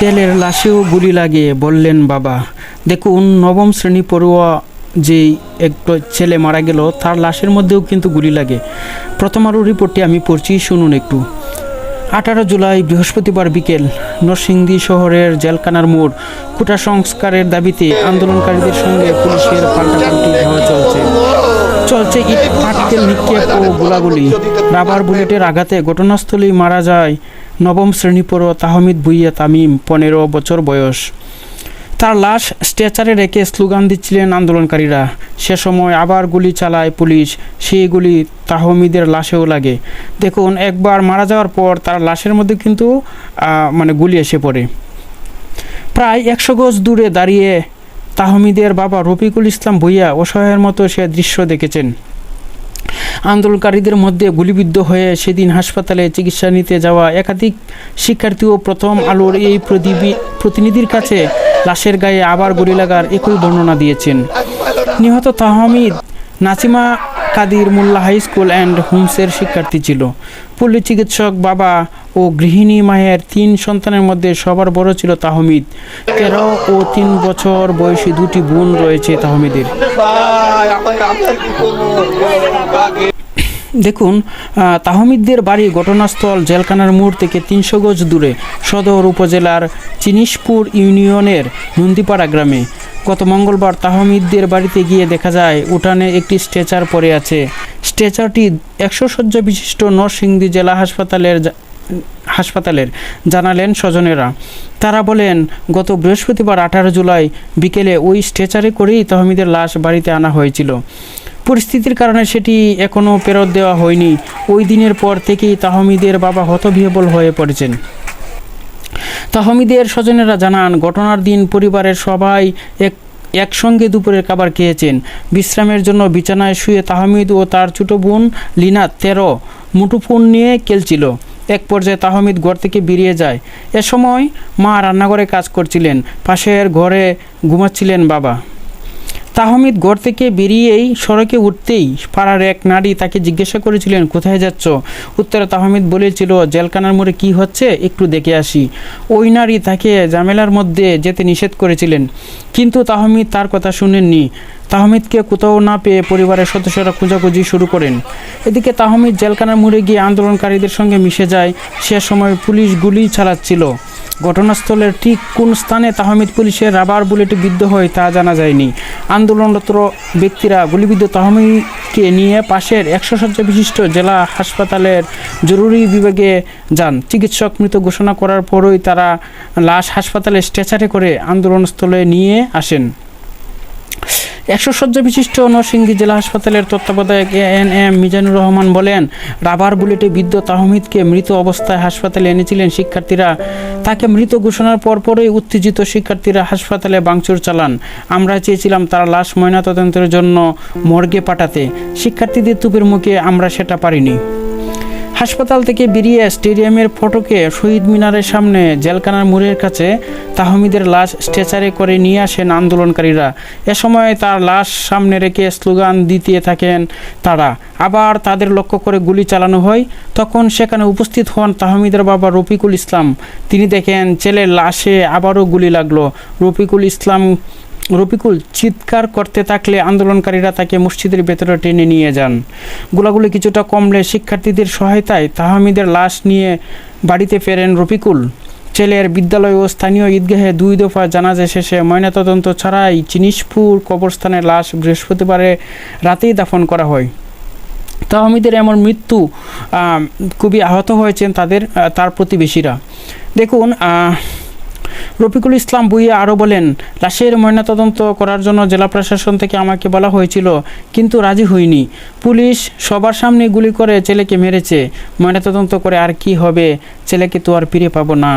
তেলের লাশেও গুলি লাগে বললেন, বাবা, দেখুন, নবম শ্রেণি পড়ুয়া যেই একটা ছেলে মারা গেল, তার লাশের মধ্যেও কিন্তু গুলি লাগে। প্রথম আলো রিপোর্টটি আমি পড়ছি, শুনুন একটু। আঠারো জুলাই বৃহস্পতিবার বিকেল নরসিংদী শহরের জেলখানার মোড় কুটা সংস্কারের দাবিতে আন্দোলনকারীদের সঙ্গে পুলিশের পাল্টাপাল্টি ধাওয়া চলছে। চলছে ইট পাটকেল নিক্ষেপ ও গোলাগুলি। রাবার বুলেটের আঘাতে ঘটনাস্থলেই মারা যায় নবম শ্রেণি পড়ো তাহমিদ ভুইয়া তামিম, পনেরো বছর বয়স। তার লাশ স্ট্রেচারে রেখে স্লোগান দিচ্ছিলেন আন্দোলনকারীরা। সে সময় আবার গুলি চালায় পুলিশ। সেই গুলি তাহমিদের লাশেও লাগে। দেখুন, একবার মারা যাওয়ার পর তার লাশের মধ্যে কিন্তু মানে গুলি এসে পড়ে। প্রায় একশো গজ দূরে দাঁড়িয়ে তাহমিদের বাবা রফিকুল ইসলাম ভুইয়া অসহায়ের মতো সে দৃশ্য দেখেছেন। আন্দোলনকারীদের মধ্যে গুলিবিদ্ধ হয়ে সেদিন হাসপাতালে চিকিৎসা নিতে যাওয়া একাধিক শিক্ষার্থীও প্রথম আলোর এই প্রতিনিধির কাছে লাশের গায়ে আবার গুলি লাগার একই বর্ণনা দিয়েছেন। নিহত Tahmid Nasima Kadir Mollah high school and হোমসের শিক্ষার্থী ছিল। পল্লী চিকিৎসক বাবা ও গৃহিণী মায়ের তিন সন্তানের মধ্যে সবার বড় ছিল তাহমিদ। তেরো ও তিন বছর বয়সী দুটি বোন রয়েছে তাহমিদের। দেখুন তাহমিদদের বাড়ি ঘটনাস্থল জেলখানার মোড় থেকে তিনশো গজ দূরে, সদর উপজেলার চিনিশপুর ইউনিয়নের নন্দীপাড়া গ্রামে। গত মঙ্গলবার তাহমিদদের বাড়িতে গিয়ে দেখা যায়, উঠানে একটি স্ট্রেচার পড়ে আছে। স্ট্রেচারটি একশো শয্যা বিশিষ্ট নরসিংদী জেলা হাসপাতালের হাসপাতালের, জানালেন স্বজনেরা। তারা বলেন, গত বৃহস্পতিবার আঠারো জুলাই বিকেলে ওই স্ট্রেচারে করেই তাহমিদের লাশ বাড়িতে আনা হয়েছিল। পরিস্থিতির কারণে সেটি এখনও ফেরত দেওয়া হয়নি। ওই দিনের পর থেকেই তাহমিদের বাবা হতবিহবল হয়ে পড়েছেন। তাহমিদের স্বজনেরা জানান, ঘটনার দিন পরিবারের সবাই এক, একসঙ্গে দুপুরের খাবার খেয়েছেন। বিশ্রামের জন্য বিছানায় শুয়ে তাহমিদ ও তার ছোট বোন লিনা, তেরো, মুঠোফোন নিয়ে খেলছিল। এক পর্যায়ে তাহমিদ ঘর থেকে বেরিয়ে যায়। এ সময় মা রান্নাঘরে কাজ করছিলেন। পাশের ঘরে ঘুমাচ্ছিলেন বাবা। তাহমিদ ঘর থেকে বেরিয়েই সড়কে উঠতেই পাড়ার এক নারী তাকে জিজ্ঞাসা করেছিলেন, কোথায় যাচ্ছ? উত্তরে তাহমিদ বলেছিল, জেলখানার মোড়ে কি হচ্ছে? একটু দেখে আসি। ওই নারী তাকে জামেলার মধ্যে যেতে নিষেধ করেছিলেন, কিন্তু তাহমিদ তার কথা শুনেননি। তাহমিদকে কোথাও না পেয়ে পরিবারের সদস্যরা খোঁজাখুঁজি শুরু করেন। এদিকে তাহমিদ জেলখানার মোড়ে গিয়ে আন্দোলনকারীদের সঙ্গে মিশে যায়। সে সময় পুলিশ গুলি চালাচ্ছিল। ঘটনাস্থলের ঠিক কোন স্থানে তাহমিদ পুলিশের রাবার বুলেটে বিদ্ধ হয় তা জানা যায়নি। আন্দোলনরত ব্যক্তিরা গুলিবিদ্ধ তহমিকে নিয়ে পাশের একশো শয্যা বিশিষ্ট জেলা হাসপাতালের জরুরি বিভাগে যান। চিকিৎসক মৃত ঘোষণা করার পরই তারা লাশ হাসপাতালে স্ট্রেচারে করে আন্দোলনস্থলে নিয়ে আসেন। একশো শয্যা বিশিষ্ট নরসিংদী জেলা হাসপাতালের তত্ত্বাবধায়ক A N M Mizanur Rahman বলেন, রাবার বুলেটে বৃদ্ধ তাহমিদকে মৃত অবস্থায় হাসপাতালে এনেছিলেন শিক্ষার্থীরা। তাকে মৃত ঘোষণার পরপরই উত্তেজিত শিক্ষার্থীরা হাসপাতালে বাংচুর চালান। আমরা চেয়েছিলাম তারা লাশ ময়নাতদন্তের জন্য মর্গে পাঠাতে। শিক্ষার্থীদের তুপের মুখে আমরা সেটা পারিনি। হাসপাতাল থেকে বেরিয়ে স্টেডিয়ামের ফটকে শহীদ মিনারের সামনে জেলখানার মোড়ের কাছে তাহমিদের লাশ স্ট্রেচারে করে নিয়ে আসেন আন্দোলনকারীরা। এ সময় তার লাশ সামনে রেখে স্লোগান দিতে থাকেন তারা। আবার তাদের লক্ষ্য করে গুলি চালানো হয়। তখন সেখানে উপস্থিত হন তাহমিদের বাবা রফিকুল ইসলাম। তিনি দেখেন ছেলের লাশে আবারও গুলি লাগল। রফিকুল ইসলাম রফিকুল, চিৎকার করতে থাকলে আন্দোলনকারীরা তাকে মসজিদের ভেতরে টেনে নিয়ে যান। গোলাগুলি কিছুটা কমলে শিক্ষার্থীদের সহায়তায় তাহমিদের লাশ নিয়ে বাড়িতে ফেরেন রফিকুল। ছেলের বিদ্যালয় ও স্থানীয় ঈদগাহে দুই দফা জানাজা শেষে ময়নাতদন্ত ছাড়াই চিনিশপুর কবরস্থানে লাশ বৃহস্পতিবারে রাতেই দাফন করা হয়। তাহমিদের এমন মৃত্যু খুবই আহত হয়েছেন তাদের তার প্রতিবেশীরা। দেখুন রফিকুল ইসলাম বুইয়া আরও বলেন, লাশের ময়নাতদন্ত করার জন্য জেলা প্রশাসন থেকে আমাকে বলা হয়েছিল, কিন্তু রাজি হইনি। পুলিশ সবার সামনে গুলি করে ছেলেকে মেরেছে। ময়নাতদন্ত করে আর কি হবে, ছেলেকে তো আর ফিরে পাবো না।